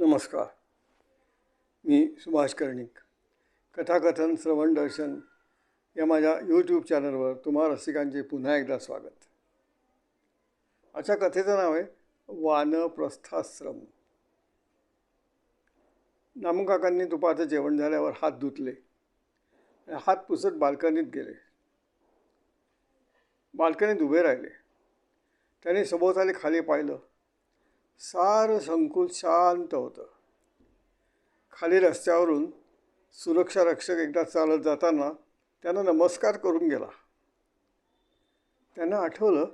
नमस्कार. मी सुभाष कर्णिक. कथाकथन श्रवण दर्शन या माझ्या यूट्यूब चॅनलवर तुम्हा रसिकांचे पुन्हा एकदा स्वागत. आजच्या कथेचं नाव आहे वानप्रस्थाश्रम. नामुकाकांनी दुपारचं जेवण झाल्यावर हात धुतले. आणि हात पुसत बाल्कनीत गेले. बाल्कनीत उभे राहिले. त्यांनी सभोवताली खाली पाहिलं. सारं संकुल शांत होतं. खाली रस्त्यावरून सुरक्षा रक्षक एकदा चालत जाताना त्यांना नमस्कार करून गेला. त्यांना आठवलं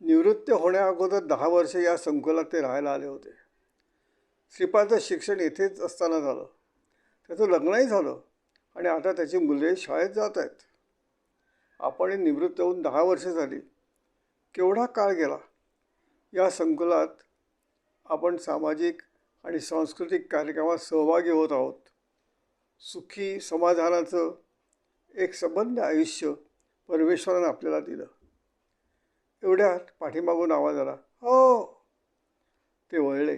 निवृत्त होण्याअगोदर दहा वर्ष या संकुलात ते राहायला आले होते. श्रीपादचं शिक्षण येथेच असताना झालं. त्याचं लग्नही झालं आणि आता त्याची मुले शाळेत जात आहेत. आपण निवृत्त होऊन दहा वर्ष झाली. केवढा काळ गेला? या संकुलात आपण सामाजिक आणि सांस्कृतिक कार्यक्रमात सहभागी होत आहोत. सुखी समाधानाचं एक संबंध आयुष्य परमेश्वरानं आपल्याला दिलं. एवढ्यात पाठीमागून आवाज आला हो. ते वळले.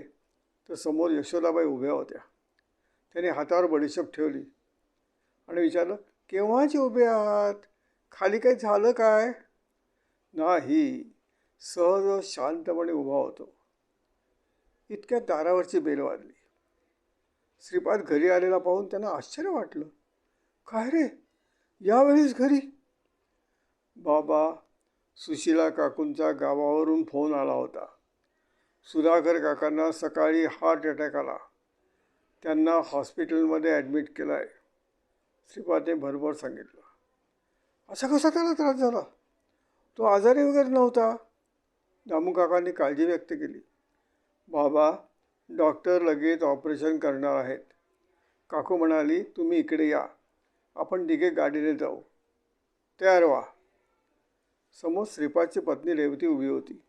तर समोर यशोदाबाई उभ्या होत्या. त्याने हातावर बडीशेप ठेवली आणि विचारलं केव्हाचे उभे आहात? खाली काही झालं काय? नाही. सहज शांतपणे उभा होतो. इतक्यात दारावरची बेल वाजली. श्रीपाद घरी आलेला पाहून त्यांना आश्चर्य वाटलं. काय रे? यावेळीच घरी? बाबा सुशिला काकूंचा गावावरून फोन आला होता. सुधाकर काकांना सकाळी हार्ट अटॅक आला. त्यांना हॉस्पिटलमध्ये ॲडमिट केलं आहे श्रीपादने भरभर सांगितलं. असा कसा त्याला त्रास झाला? तो आजारी वगैरे नव्हता? दामू काकांनी काळजी व्यक्त केली. बाबा डॉक्टर लगेच ऑपरेशन करणार आहेत. काकू म्हणाली तुम्ही इकडे या. आपण तिघे गाडीने जाऊ. तयार व्हा. समोर श्रीपादची पत्नी रेवती उभी होती.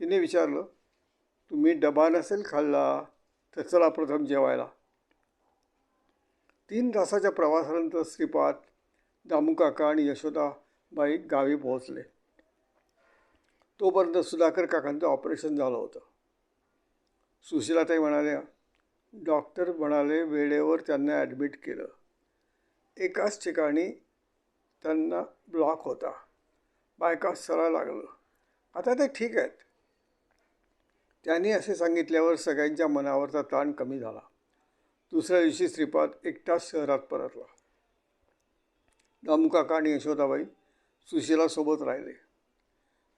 तिने विचारलं तुम्ही डबा नसेल खाल्ला तर चला प्रथम जेवायला. तीन तासाच्या प्रवासानंतर श्रीपाद दामूकाका आणि यशोदाबाई गावी पोहोचले. तोपर्यंत सुधाकर काकांचं ऑपरेशन झालं होतं. सुशीलाताई म्हणाल्या डॉक्टर म्हणाले वेळेवर त्यांना ॲडमिट केलं. एकाच ठिकाणी त्यांना ब्लॉक होता. बायका सरा लागलं. आता ते ठीक आहेत. त्यांनी असे सांगितल्यावर सगळ्यांच्या मनावरचा ताण कमी झाला. दुसऱ्या दिवशी श्रीपाद एकटाच शहरात परतला. दामुकाका आणि यशोदाबाई सुशीलासोबत राहिले.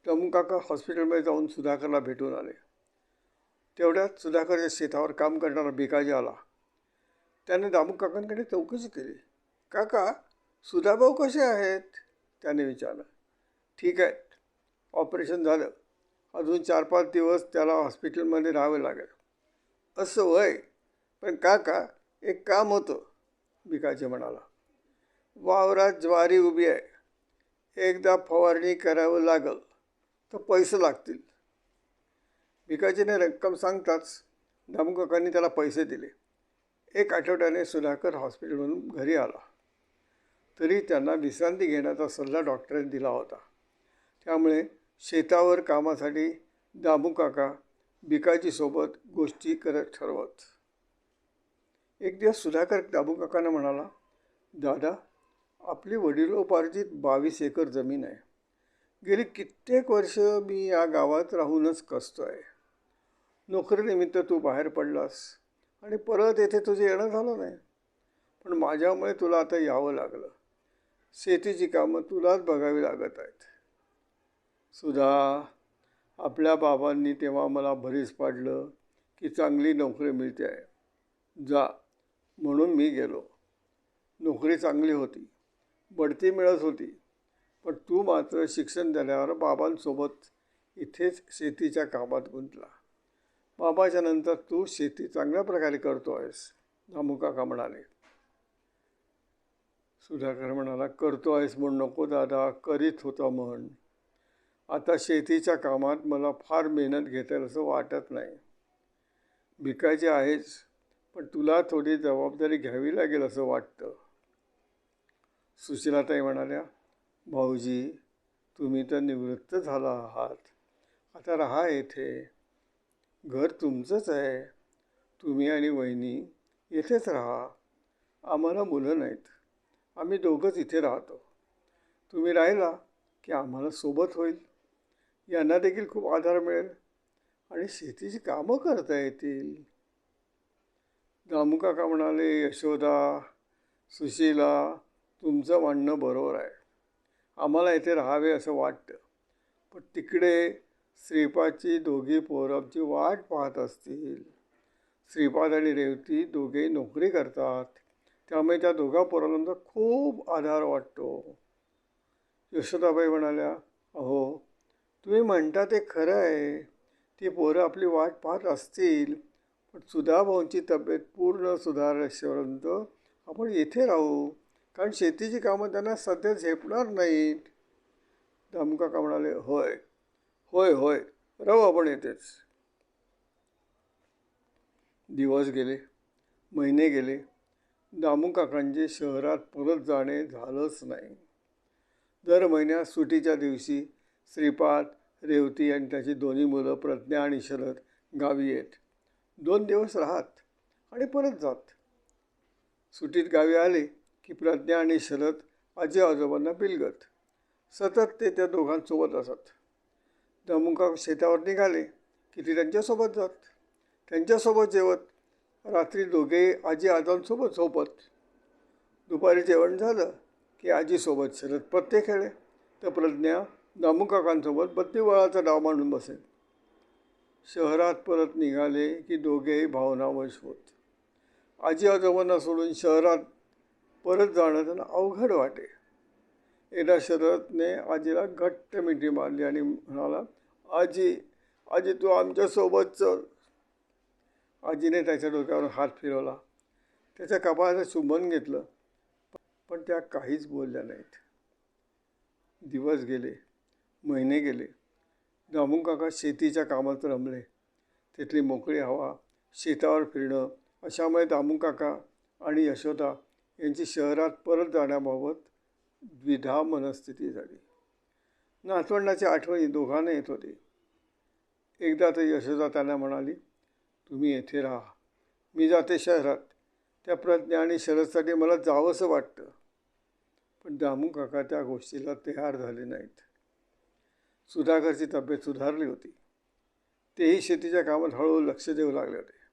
दामुकाका हॉस्पिटलमध्ये जाऊन सुधाकरला भेटून आले. तेवढ्यात सुधाकरच्या शेतावर काम करणारा भिकाजी आला. त्याने दामू काकांकडे चौकशी केली. काका सुधाभाऊ कसे आहेत? त्याने विचारलं. ठीक आहे ऑपरेशन झालं. अजून चार पाच दिवस त्याला हॉस्पिटलमध्ये राहावे लागेल. असं वय पण काका एक काम होतं भिकाजी म्हणाला. वावरात ज्वारी उभी आहे. एकदा फवारणी करावं लागल तर पैसे लागतील. भिकाजीने रक्कम सांगताच दामुकाकांनी त्याला पैसे दिले. एक आठवड्याने सुधाकर हॉस्पिटलमधून घरी आला. तरी त्यांना विश्रांती घेण्याचा सल्ला डॉक्टरांनी दिला होता. त्यामुळे शेतावर कामासाठी दामूकाका भिकाजीसोबत गोष्टी करत ठरवत. एक दिवस सुधाकर दामूकाकानं म्हणाला दादा आपली वडिलोपार्जित बावीस एकर जमीन आहे. गेली कित्येक वर्ष मी या गावात राहूनच कसतो आहे. नोकरीनिमित्त तू बाहेर पडलास. आणि परत येथे तुझं येणं झालं नाही. पण माझ्यामुळे तुला आता यावं लागलं. शेतीची कामं तुलाच बघावी लागत आहेत. सुधा आपल्या बाबांनी तेव्हा मला भरीस पाडलं की चांगली नोकरी मिळते आहे. जा म्हणून मी गेलो. नोकरी चांगली होती. बढती मिळत होती. पण तू मात्र शिक्षण झाल्यावर बाबांसोबत इथेच शेतीच्या कामात गुंतला. बाबाच्या नंतर तू शेती चांगल्या प्रकारे करतो आहेस दामुकाका म्हणाले? सुधाकर म्हणाला करतो आहेस म्हणून नको दादा करीत होता म्हण. आता शेतीच्या कामात मला फार मेहनत घेता असं वाटत नाही. भिकायचे आहेच पण तुला थोडी जबाबदारी घ्यावी लागेल असं वाटतं. सुशीलाताई म्हणाल्या भाऊजी तुम्ही तर निवृत्त झाला आहात. आता राहा येथे. घर तुमचंच आहे. तुम्ही आणि वहिनी येथेच राहा. आम्हाला मुलं नाहीत. आम्ही दोघंच इथे राहतो. तुम्ही राहिला की आम्हाला सोबत होईल. यांना देखील खूप आधार मिळेल आणि शेतीची कामं करता येतील. दामुकाका म्हणाले यशोदा सुशीला तुमचं म्हणणं बरोबर आहे. आम्हाला इथे राहावे असं वाटतं. पण तिकडे श्रीपादची दोघी पोरबची वाट पाहत असतील. श्रीपाद आणि रेवती दोघेही नोकरी करतात. त्यामुळे त्या दोघा पोरांचा खूप आधार वाटतो. यशोदाबाई म्हणाल्या अहो तुम्ही म्हणता ते खरं आहे. ती पोरं आपली वाट पाहत असतील पण सुधाभाऊंची तब्येत पूर्ण सुधारल्यापर्यंत आपण येथे राहू. कारण शेतीची कामं त्यांना सध्या झेपणार नाहीत. दामकाका म्हणाले होय होय होय. राहू आपण येतेच. दिवस गेले महिने गेले. दामू काकांचे शहरात परत जाणे झालंच नाही. दर महिन्यात सुटीच्या दिवशी श्रीपाद रेवती आणि त्याची दोन्ही मुलं प्रज्ञा आणि शरद गावी येत. दोन दिवस राहत आणि परत जात. सुटीत गावी आले की प्रज्ञा आणि शरद आजी आजोबांना बिलगत. सतत ते त्या दोघांसोबत असत. दमुका शेतावर निघाले की ते त्यांच्यासोबत जात. त्यांच्यासोबत जेवत रात्री दोघे आजी आजांसोबत झोपत. दुपारी जेवण झालं की आजीसोबत शरद पत्ते खेळे तर प्रज्ञा दामुकाकांसोबत बत्तीवळाचा डाव मांडून बसेल. शहरात परत निघाले की दोघेही भावनावश होत. आजी आजोबांना सोडून शहरात परत जाणं त्यांना अवघड वाटे. एकदा शरदने आजीला घट्ट मिठी मारली आणि म्हणाला आजी आजी तू आमच्यासोबत चल. आजीने त्याच्या डोक्यावर हात फिरवला. त्याच्या कपाळाचं चुंबन घेतलं पण त्या काहीच बोलल्या नाहीत. दिवस गेले महिने गेले. दामू काका शेतीच्या कामात रमले. तिथली मोकळी हवा शेतावर फिरणं अशामुळे दामू काका आणि यशोदा यांची शहरात परत जाण्याबाबत द्विधा मनस्थिती झाली नातवंडाची आठवणी दोघांना येत होती. एकदा तर यशोदा त्यांना म्हणाली तुम्ही येथे राहा. मी जाते शहरात. त्या प्रज्ञा आणि शरदसाठी मला जावंसं वाटतं. पण दामू काका त्या गोष्टीला तयार झाले नाहीत. सुधाकरची तब्येत सुधारली होती. तेही शेतीच्या कामात हळूहळू लक्ष देऊ लागले होते.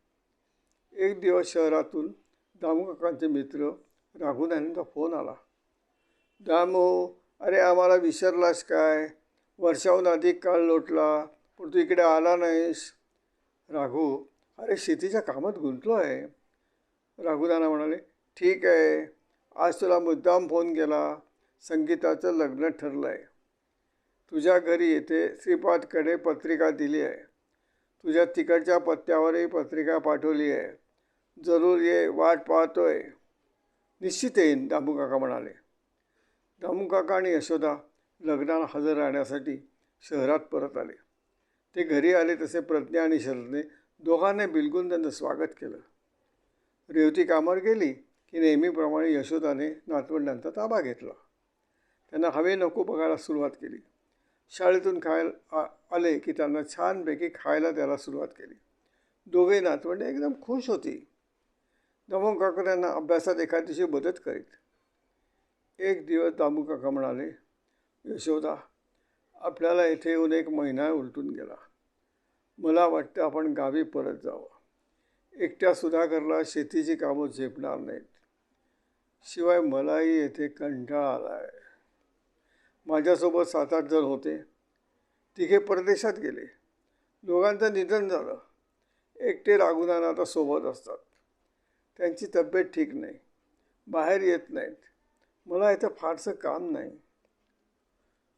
एक दिवस शहरातून दामू काकांचे मित्र राघून फोन आला. दामू अरे आम्हाला विसरलास काय? वर्षाहून अधिक काळ लोटला पण तू इकडे आला नाहीस. राघू अरे शेतीच्या कामात गुंतलो आहे. राघुदाना म्हणाले ठीक आहे. आज तुला मुद्दाम फोन केला. संगीताचं लग्न ठरलं आहे तुझ्या घरी येथे श्रीपादकडे पत्रिका दिली आहे. तुझ्या तिकडच्या पत्त्यावरही पत्रिका पाठवली आहे. जरूर ये वाट पाहतोय. निश्चित येईन दामू काका म्हणाले. दामूकाका आणि यशोदा लग्नाला हजर राहण्यासाठी शहरात परत आले. ते घरी आले तसे प्रज्ञा आणि शरदने दोघांनी बिलगून त्यांचं स्वागत केलं. रेवती कामावर गेली की नेहमीप्रमाणे यशोदाने नातवंडांचा ताबा घेतला. त्यांना हवे नको बघायला सुरुवात केली. शाळेतून खायला आले की त्यांना छानपैकी खायला द्यायला सुरुवात केली. दोघे नातवंडे एकदम खुश होती. दामू त्यांना अभ्यासात एखाद दिवशी मदत करीत. एक दिवस दामू काका म्हणाले यशोदा आपल्याला येथे येऊन एक महिना उलटून गेला. मला वाटतं आपण गावी परत जावं. एकट्या सुधाकरला शेतीची कामं झेपणार नाहीत. शिवाय मलाही येथे कंटाळा आला आहे माझ्यासोबत सात आठ जण होते. तिघे परदेशात गेले. दोघांचं निधन झालं. एकटे राघुनाना आता सोबत असतात. त्यांची तब्येत ठीक नाही. बाहेर येत नाहीत. मला इथं फारसं काम नाही.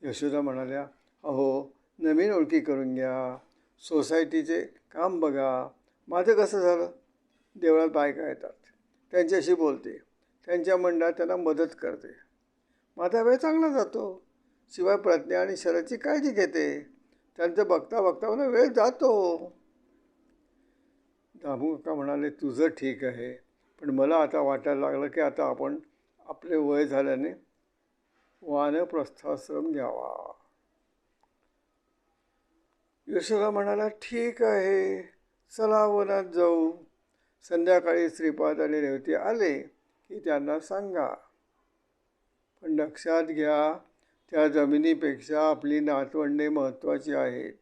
यशोदा म्हणाल्या अहो नवीन ओळखी करून घ्या. सोसायटीचे काम बघा. माझं कसं झालं? देवळात बायका येतात. त्यांच्याशी बोलते. त्यांच्या मंडळात त्यांना मदत करते. माझा वेळ चांगला जातो. शिवाय प्रज्ञा आणि शरदची काळजी घेते. त्यांचं बघता बघता मला वेळ जातो. दामू काका म्हणाले तुझं ठीक आहे. पण मला आता वाटायला लागलं की आता आपण आपले वय झाल्याने वानप्रस्थाश्रम घ्यावा. यशोदा म्हणाला ठीक आहे. चला वनात जाऊ. संध्याकाळी श्रीपाद आणि रेवती आले की त्यांना सांगा. पण लक्षात घ्या त्या जमिनीपेक्षा आपली नातवंडे महत्त्वाची आहेत.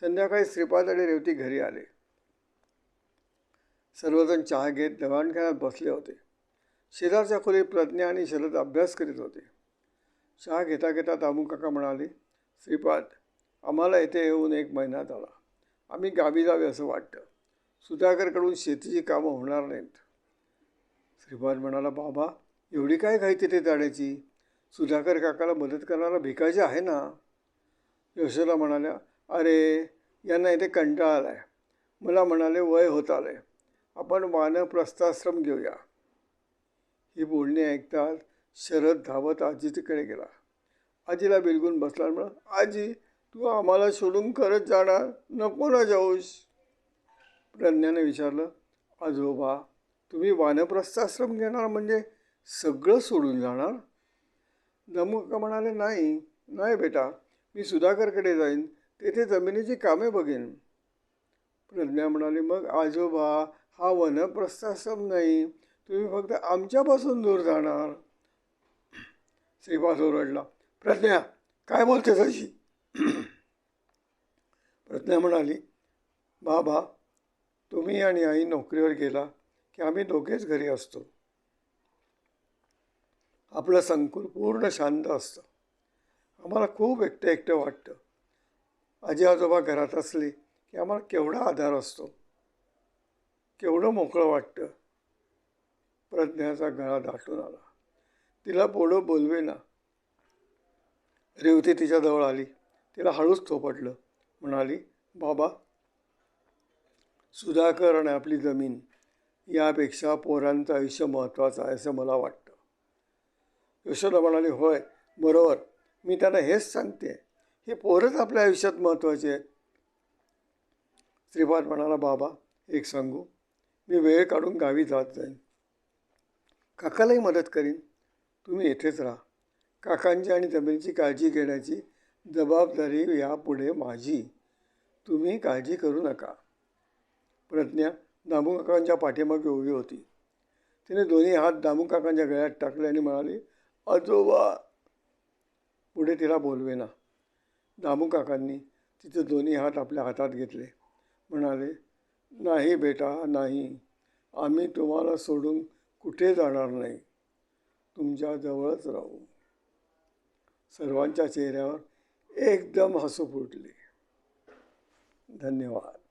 संध्याकाळी श्रीपाद आणि रेवती घरी आले. सर्वजण चहा घेत दवाणखान्यात बसले होते. शेजारच्या खोलीत प्रज्ञा आणि शरद अभ्यास करीत होते. चहा घेता घेता दामू काका म्हणाले श्रीपाद आम्हाला येथे येऊन एक महिना झाला. आम्ही गावी जावे असं वाटतं. सुधाकरकडून शेतीची कामं होणार नाहीत. श्रीपाद म्हणाला बाबा एवढी काय घाई तिथे जाण्याची? सुधाकर काकाला मदत करणारा भिकाजी आहे ना? यशोदा म्हणाल्या अरे यांना इथे कंटाळा आला आहे मला म्हणाले वय होत आलं आहे आपण वानप्रस्थाश्रम घेऊया. ही बोलणी ऐकताच शरद धावत आजीकडे गेला. आजीला बिलगून बसला म्हणा आजी तू आम्हाला सोडून करत जाणार? नको ना जाऊस. प्रज्ञाने विचारलं आजोबा तुम्ही वानप्रस्थाश्रम घेणार म्हणजे सगळं सोडून जाणार? दमुका म्हणाले नाही नाही बेटा मी सुधाकरकडे जाईन तेथे जमिनीची कामे बघेन. प्रज्ञा म्हणाली मग आजोबा हा वनप्रस्थाश्रम नाही तुम्ही फक्त आमच्यापासून दूर जाणार. श्रीपाद ओरडला. प्रज्ञा काय बोलते तशी प्रज्ञा म्हणाली बाबा तुम्ही आणि आई नोकरीवर गेला की आम्ही दोघेच घरी असतो. आपलं संकुल पूर्ण शांत असतं. आम्हाला खूप एकटं एकटं वाटतं. आजी आजोबा घरात असले की आम्हाला केवढा आधार असतो. केवढं मोकळं वाटतं. प्रज्ञाचा गळा दाटून आला. तिला पोडं बोलवे ना रेवती तिच्याजवळ आली. तिला हळूच थोपटलं. म्हणाली बाबा सुधाकर आणि आपली जमीन यापेक्षा पोरांचं आयुष्य महत्त्वाचं आहे असं मला वाटतं. यशोदा म्हणाली होय बरोबर. मी त्यांना हेच सांगते. हे पोरच आपल्या आयुष्यात महत्त्वाचे आहेत. श्रीपाद म्हणाला बाबा एक सांगू. मी वेळ काढून गावी जात जाईन. काकालाही मदत करीन. तुम्ही येथेच राहा. काकांची आणि जमिनीची काळजी घेण्याची जबाबदारी यापुढे माझी. तुम्ही काळजी करू नका. प्रज्ञा दामू काकांच्या पाठीमागे उभी होती. तिने दोन्ही हात दामू काकांच्या गळ्यात टाकले आणि म्हणाले आजोबा. पुढे तिला बोलवेना. दामू काकांनी तिचे दोन्ही हात आपल्या हातात घेतले. म्हणाले नाही बेटा नाही. आम्ही तुम्हाला सोडून कुठे जाणार नाही. तुमच्याजवळच राहू. सर्वांच्या चेहऱ्यावर एकदम हसू फुटले. धन्यवाद.